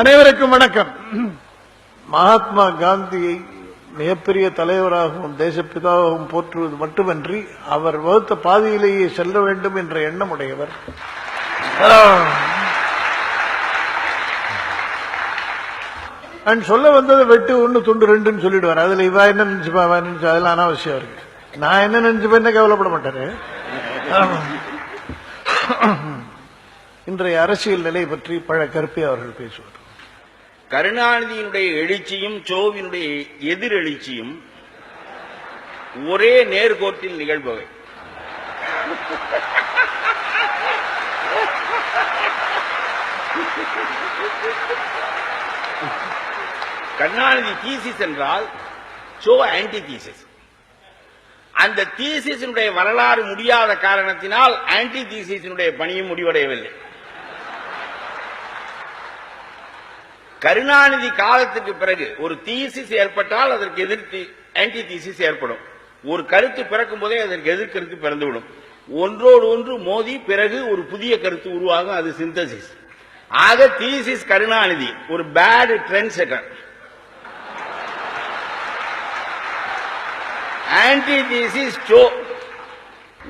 அனைவருக்கும் வணக்கம். மகாத்மா காந்தியை மிகப்பெரிய தலைவராகவும் தேசப்பிதாவாகவும் போற்றுவது மட்டுமன்றி அவர் வகுத்த பாதையிலேயே செல்ல வேண்டும் என்ற எண்ணம் உடையவர் நான் சொல்ல வந்தது வெட்டு ஒன்னு துண்டு ரெண்டுன்னு சொல்லிடுவார். அதுல இவா என்ன நினைச்சுப்பா அவ நினைச்சு அதெல்லாம் அனாவசியம் இருக்கு. நான் என்ன நினைச்சுப்பேன்னு கவலைப்பட மாட்டாரு? இன்றைய அரசியல் நிலை பற்றி பழ கருப்பை அவர்கள் பேசுவார். கருணாநிதியினுடைய எழுச்சியும் சோவினுடைய எதிர் எழுச்சியும் ஒரே நேர்கோட்டில் நிகழ்பவை. கருணாநிதி தீசிஸ் என்றால் சோ ஆன்டி தீசிஸ் அந்த தீசிஸினுடைய வரலாறு முடியாத காரணத்தினால் ஆன்டி தீசிஸினுடைய பணியும் முடிவடையவில்லை. கருணாநிதி காலத்துக்கு பிறகு ஒரு தீசிஸ் ஏற்பட்டால் அதற்கு எதிர்த்து ஆன்டி தீசிஸ் ஏற்படும். ஒரு கருத்து பிறக்கும் போதே அதற்கு எதிர்கருத்து பிறந்துவிடும். ஒன்றோடு ஒன்று மோதி பிறகு ஒரு புதிய கருத்து உருவாகும் அது சிந்தசிஸ் ஆக தீசிஸ் கருணாநிதி ஒரு bad trend setter antithesis so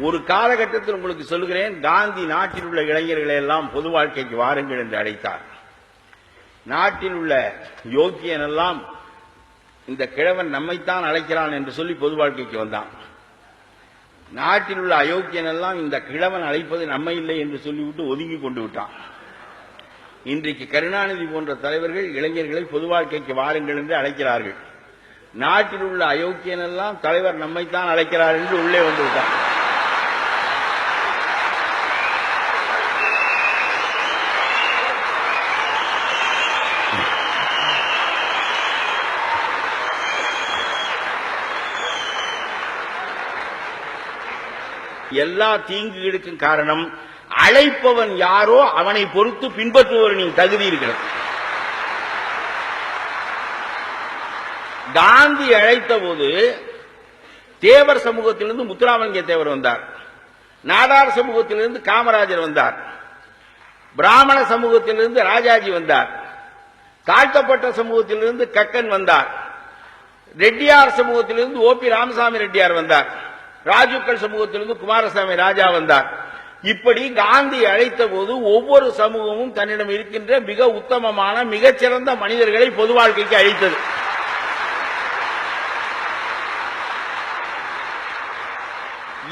ஒரு காலகட்டத்தில் உங்களுக்கு சொல்லுகிறேன் காந்தி நாட்டில் உள்ள இளைஞர்களை எல்லாம் பொது வாழ்க்கைக்கு வாருங்கள் என்று அழைத்தார். நாட்டில் உள்ள யோக்கியன் எல்லாம் இந்த கிழவன் நம்மைத்தான் அழைக்கிறான் என்று சொல்லி பொது வாழ்க்கைக்கு வந்தான். நாட்டில் உள்ள அயோக்கியன் எல்லாம் இந்த கிழவன் அழைப்பது நம்ம இல்லை என்று சொல்லிவிட்டு ஒதுங்கி கொண்டு விட்டான். இன்றைக்கு கருணாநிதி போன்ற தலைவர்கள் இளைஞர்களை பொது வாழ்க்கைக்கு வாருங்கள் என்று அழைக்கிறார்கள். நாட்டில் உள்ள அயோக்கியன் எல்லாம் தலைவர் நம்மைத்தான் அழைக்கிறார் என்று உள்ளே வந்து விட்டான் எல்லா தீங்குகளுக்கும் காரணம் அழைப்பவன் யாரோ அவனை பொறுத்து பின்பற்றுபவனின் தகுதி இருக்கிறது. காந்தி அழைத்த போது தேவர் சமூகத்திலிருந்து முத்துராமலிங்க தேவர் வந்தார். நாடார் சமூகத்திலிருந்து காமராஜர் வந்தார். பிராமண சமூகத்திலிருந்து ராஜாஜி வந்தார். தாழ்த்தப்பட்ட சமூகத்திலிருந்து கக்கன் வந்தார். ரெட்டியார் சமூகத்திலிருந்து ஓ பி ராமசாமி ரெட்டியார் வந்தார். ராஜுக்கள் சமூகத்திலிருந்து குமாரசாமி ராஜா வந்தார். இப்படி காந்தி அழைத்த போது ஒவ்வொரு சமூகமும் தன்னிடம் இருக்கின்ற மிக உத்தமமான மிகச்சிறந்த மனிதர்களை பொது வாழ்க்கைக்கு அழைத்தது.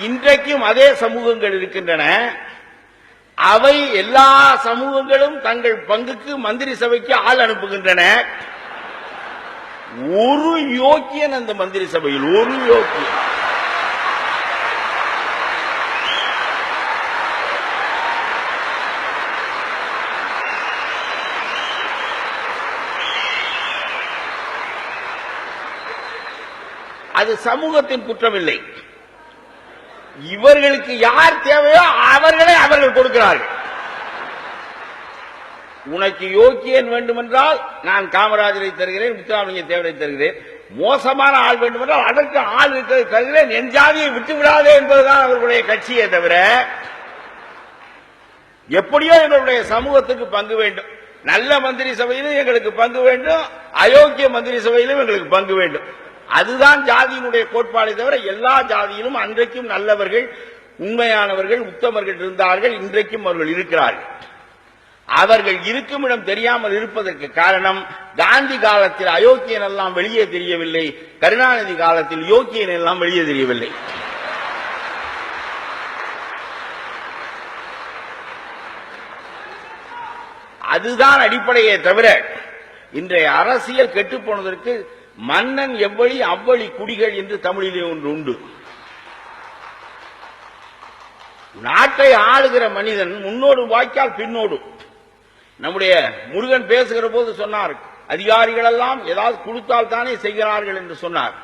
இன்றைக்கும் அதே சமூகங்கள் இருக்கின்றன. அவை எல்லா சமூகங்களும் தங்கள் பங்குக்கு மந்திரி சபைக்கு ஆள் அனுப்புகின்றன. ஒரு யோக்கியன் அந்த மந்திரி சபையில் ஒரு யோக்கியன். அது சமூகத்தின் குற்றமில்லை. இவர்களுக்கு யார் தேவையோ அவர்களை அவர்கள் கொடுக்கிறார்கள். உனக்கு யோக்கியன் வேண்டுமென்றால் நான் காமராஜரை தருகிறேன் முத்துராமலிங்க தேவரை தருகிறேன். மோசமான ஆள் வேண்டுமென்றால் அதற்கு ஆள் இருக்கிறதை தருகிறேன். என் ஜாதியை விட்டு விடாதே என்பதுதான் அவர்களுடைய கட்சியே தவிர எப்படியோ எங்களுடைய சமூகத்துக்கு பங்கு வேண்டும். நல்ல மந்திரி சபையிலும் எங்களுக்கு பங்கு வேண்டும் அயோக்கிய மந்திரி சபையிலும் எங்களுக்கு பங்கு வேண்டும். அதுதான் ஜாதியினுடைய கோட்பாடை தவிர எல்லா ஜாதியிலும் அன்றைக்கும் நல்லவர்கள் உண்மையானவர்கள் உத்தமர்கள் இருந்தார்கள் இன்றைக்கும் அவர்கள் இருக்கிறார்கள். அவர்கள் இருக்கும் இடம் தெரியாமல் இருப்பதற்கு காரணம் காந்தி காலத்தில் அயோக்கியன் எல்லாம் வெளியே தெரியவில்லை கருணாநிதி காலத்தில் யோக்கியன் எல்லாம் வெளியே தெரியவில்லை. அதுதான் அடிப்படையே தவிர இன்றைய அரசியல் கெட்டுப்போனதற்கு மன்னன் எவ்வழி அவ்வழி குடிகள் என்று தமிழிலே ஒன்று உண்டு. நாட்டை ஆளுகிற மனிதன் முன்னோடு வாய்க்கால் பின்னோடு. நம்முடைய முருகன் பேசுகிற போது சொன்னார் அதிகாரிகள் எல்லாம் ஏதாவது கொடுத்தால் தானே செய்கிறார்கள் என்று சொன்னார்.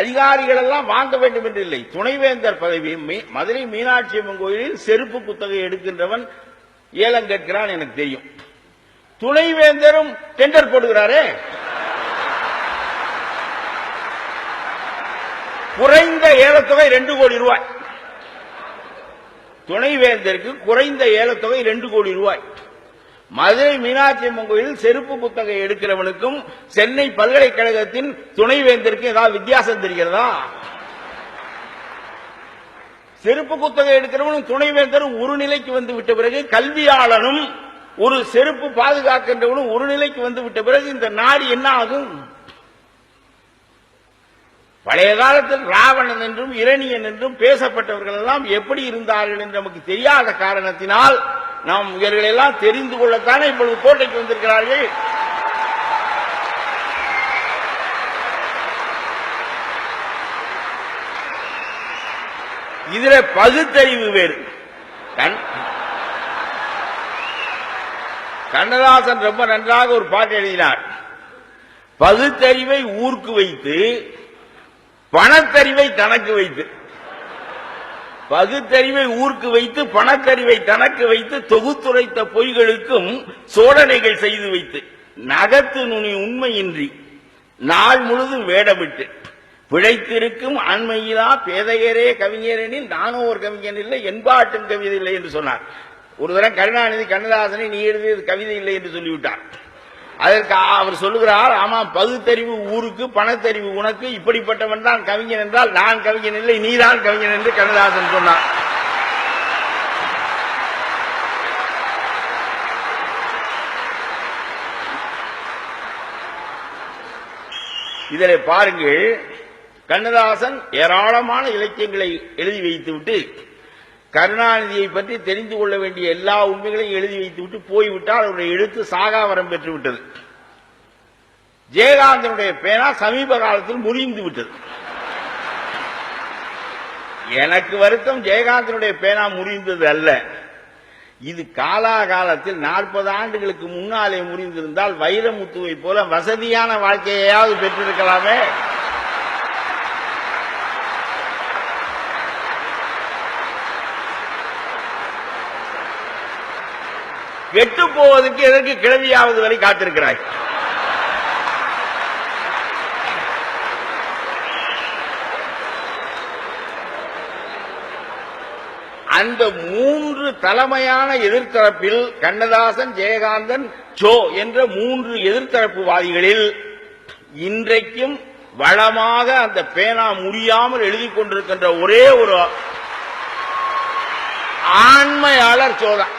அதிகாரிகள் எல்லாம் வாங்க வேண்டும் என்று இல்லை. துணைவேந்தர் பதவி மதுரை மீனாட்சி அம்மன் கோயிலில் செருப்பு குத்தகை எடுக்கின்றவன் ஏலம் கேட்கிறான் எனக்கு தெரியும். துணைவேந்தரும் டெண்டர் போடுகிறாரே. குறைந்த ஏலத்தொகை ரெண்டு கோடி ரூபாய். துணைவேந்தருக்கு குறைந்த ஏலத்தொகை ரெண்டு கோடி ரூபாய். மதுரை மீனாட்சி அம்மன் கோயில் செருப்பு புத்தகம் எடுக்கிறவனுக்கும் சென்னை பல்கலைக்கழகத்தின் துணைவேந்தருக்கும் ஏதாவது வித்தியாசம் தெரிகிறதா? செருப்பு புத்தகம் எடுக்கிறவனும் துணைவேந்தரும் ஒரு நிலைக்கு வந்து விட்ட பிறகு கல்வியாளனும் ஒரு செருப்பு பாதுகாக்கின்றவனும் ஒரு நிலைக்கு வந்து விட்ட பிறகு இந்த நாடு என்ன ஆகும்? பழைய காலத்தில் ராவணன் என்றும் இரணியன் என்றும் பேசப்பட்டவர்கள் எல்லாம் எப்படி இருந்தார்கள் என்று நமக்கு தெரியாத காரணத்தினால் நாம் இவர்களெல்லாம் தெரிந்து கொள்ளத்தானே இப்பொழுது கோட்டைக்கு வந்திருக்கிறார்கள். இதுல பகுத்தறிவு வேறு. கண்- கண்ணதாசன் ரொம்ப நன்றாக ஒரு பாட்டு எழுதினார். பகுத்தறிவை ஊர்க்கு வைத்து பணத்தறிவை தனக்கு வைத்து. பகுத்தறிவை ஊர்க்கு வைத்து பணத்தறிவை தனக்கு வைத்து தொகுத்துரைத்த பொய்களுக்கும் சோதனைகள் செய்து வைத்து. நகத்து நுனி உண்மையின்றி நாள் முழுதும் வேடமிட்டு. பிழைத்திருக்கும் அண்மையிலா பேதையரே கவிஞரெனில் நானும் ஒரு கவிஞன் இல்லை என்பாட்டும் கவிதை இல்லை என்று சொன்னார். ஒரு தரம் கருணாநிதி கண்ணதாசனை நீ எழுதியது கவிதை இல்லை என்று சொல்லிவிட்டார். அதற்கு அவர் சொல்லுகிறார் ஆமா பகுத்தறிவு ஊருக்கு பணத்தறிவு உனக்கு இப்படிப்பட்டவன் தான் கவிஞன் என்றால் நான் கவிஞன் இல்லை நீதான் கவிஞன் என்று கண்ணதாசன் சொன்னார். இதில் பாருங்கள் கண்ணதாசன் ஏராளமான இலக்கியங்களை எழுதி வைத்துவிட்டு கருணாநிதியை பற்றி தெரிந்து கொள்ள வேண்டிய எல்லா உண்மைகளையும் எழுதி வைத்துவிட்டு போய்விட்டால் அவருடைய எழுத்து சாகாவரம் பெற்று விட்டது ஜெயகாந்தனுடைய பேனா சமீப காலத்தில் முறிந்து விட்டது. எனக்கு வருத்தம் ஜெயகாந்தனுடைய பேனா முறிந்தது அல்ல. இது காலாகாலத்தில் நாற்பது ஆண்டுகளுக்கு முன்னாலே முறிந்திருந்தால் வைரமுத்துவை போல வசதியான வாழ்க்கையாவது பெற்றிருக்கலாமே. கெட்டு போவதற்கு எதற்கு கிளவியாவது வரை காத்திருக்கிறாய்? அந்த மூன்று தலைமையான எதிர்த்தரப்பில் கண்ணதாசன் ஜெயகாந்தன் சோ என்ற மூன்று எதிர்த்தரப்புவாதிகளில் இன்றைக்கும் வளமாக அந்த பேனா முடியாமல் எழுதிக் கொண்டிருக்கின்ற ஒரே ஒரு ஆண்மையாளர் சோதான்